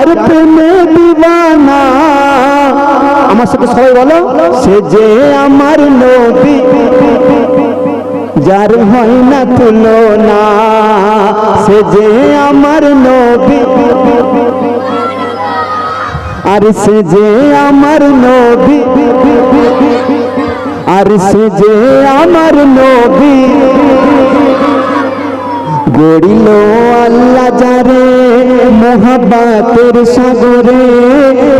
যার প্রেমে দিবানা। আমার সাথে সবাই বলো, সে যে আমার নবী, যার হয় না তুলনা, সে যে আমার নবী। আর সে যে আমার নবী, আর সে যে আমার নবী। গড়িল আল্লাহ যারে মোহাবাতের সাগরে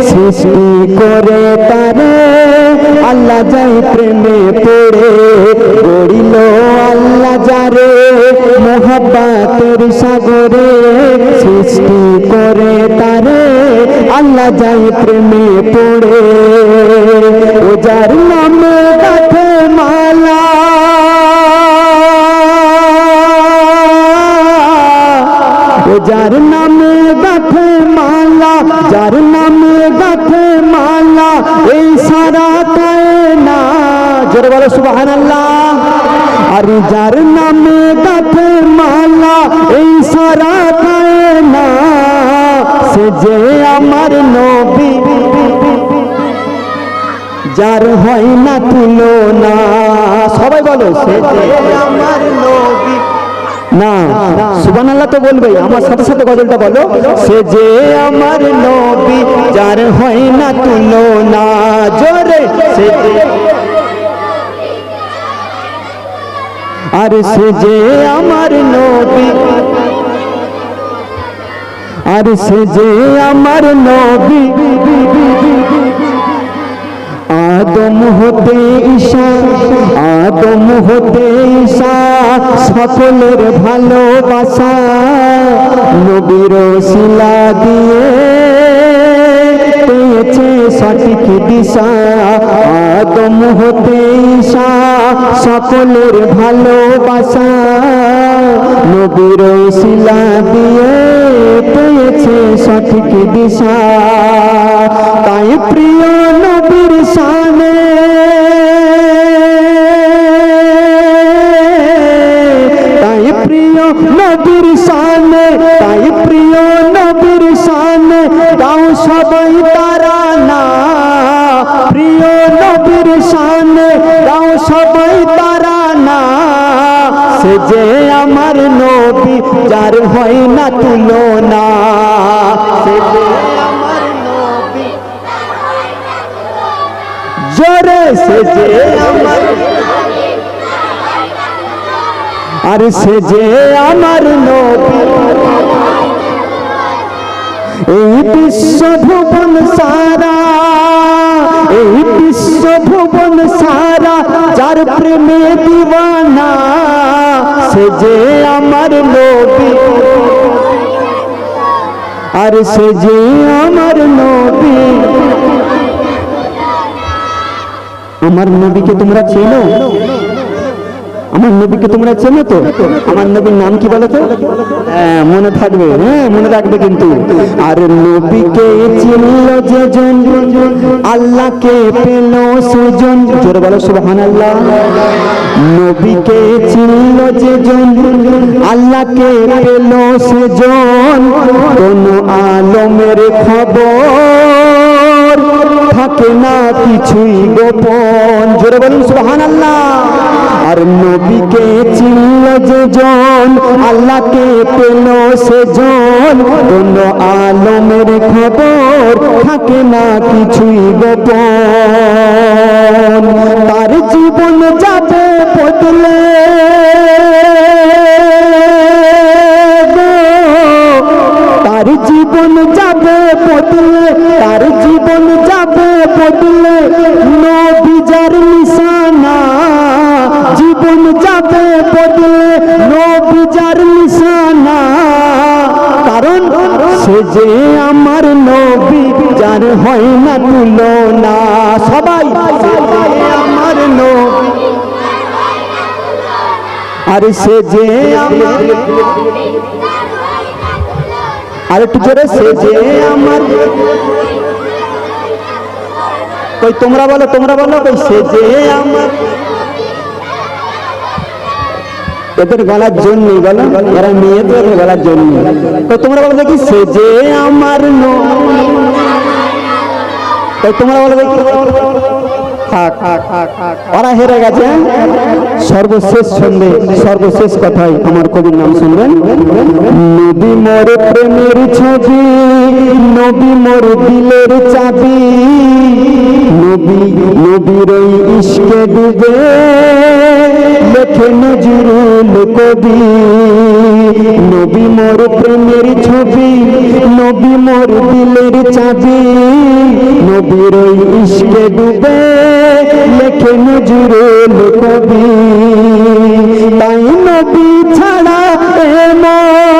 সৃষ্টি করে তারে। আল্লাহ যাই প্রেমে পড়ে, গড়িল আল্লাহ যারে। মোহাবাতের সাগরে সৃষ্টি করে তারে। আল্লাহ যাই প্রেমে নামে গাথে মালা, এই সারা না জোরে বলো সুবাহান আর যার নামে গাথে মালা, এই সারা না সে যে আমার নবী। যার হয় না তুলনা, সবাই বলো, সে আমার নবী। না সুবান আল্লাহ তো বলবেই আমার সাথে সাথে গজলটা বলো। সে যে আমার নবী, যার হয় না তুলনা, জোরে, সে আর সে যে আমার নবী, আর সে যে আমার নবী আদম হতে ঈশা, আদম হতে ঈশা, সকলের ভালোবাসা নবীর শিলা দিয়ে পেয়েছে সঠিক দিশা। আদম হতে ঈশা, সকলের ভালোবাসা নবীর শিলা দিয়ে পেয়েছে সঠিক দিশা। তাই প্রিয় নবীর সামনে সবাই তারা না। সে যে আমার নবী, যার হয় না তুলনা। সে যে আমার নবী, জোরে, সে যে আমার আর সে যে আমার নবী। এই বিশ্ব ভুবন সারা ভুবন সারা, যার প্রেমে দিবানা, সে যে আমার নবী। আর সে যে আমার নবী। আমার নবীকে তোমরা চেনো? আমার নবীকে তোমরা চেনো তো? আমার নবীর নাম কি বলো তো? হ্যাঁ মনে থাকবে হ্যাঁ মনে রাখবে কিন্তু। আর নবীকে চিনল যে জন আল্লাহকে পেল সুজন। জোরে বলো সুবহান আল্লাহ নবীকে চিনল যে জন আল্লাহকে পেল সুজন। কোন আলমের খবর থাকে না কিছুই গোপন। জোরে বলুন সুবহান আর নবীকে চিনল যে জন আল্লাহকে পেল সে জন কোন আলমের খবর থাকে না কিছুই গোপন। তার জীবন যাবে বদলে যে আমার নবী যার হয় না তুলনা। সবাই আমার আর সে যে আর একটু জোরে, সে যে আমার তোমরা বলো তোমরা বলো সে যে আমার এদের গলার জন্য বলো, এরা মেয়ে তো গলার জন্য তো তোমরা বলো দেখি সে যে আমার নো তো তোমরা বলো দেখি ওরা হেরে গেছে সর্বশেষ সন্ধে, সর্বশেষ কথাই আমার কবির নাম শুনবেন। নবী মোর প্রেমের ছবি, নবী মোর দিলের চাবি, নবী, নবীর ওই ইশকে ডুবে। নজরুল কবি। নবী মোর প্রেমের ছবি, নবী মোর দিলের চাবি। নবীর ইশকে ডুবে, লেখে নজরুল কবি। তাই নবী ছাড়া এমন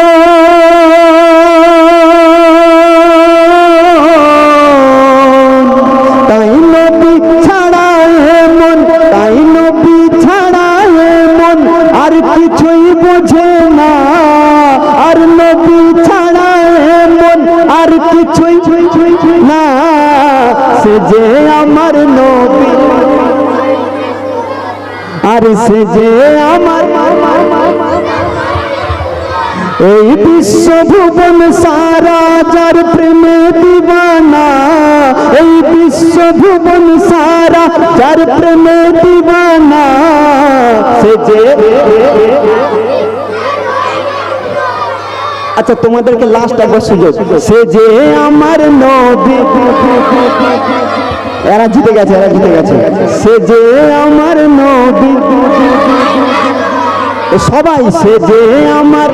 আর সে যে আমার এই বিশ্ব ভুবন সারা যার প্রেমে দিবানা, এই বিশ্ব ভুবন সারা যার প্রেমে দিবানা, সে যে আচ্ছা তোমাদেরকে লাস্ট একবার সুযোগ। সে যে আমার নবী এরা জিতে গেছে, এরা জিতে গেছে। সে যে আমার নবী সবাই সে যে আমার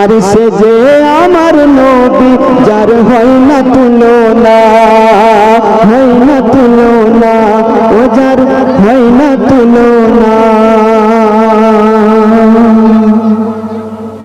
আর সে যে আমার নবী যার না তুলনা না তুলনা ও যার হয় না তুলনা।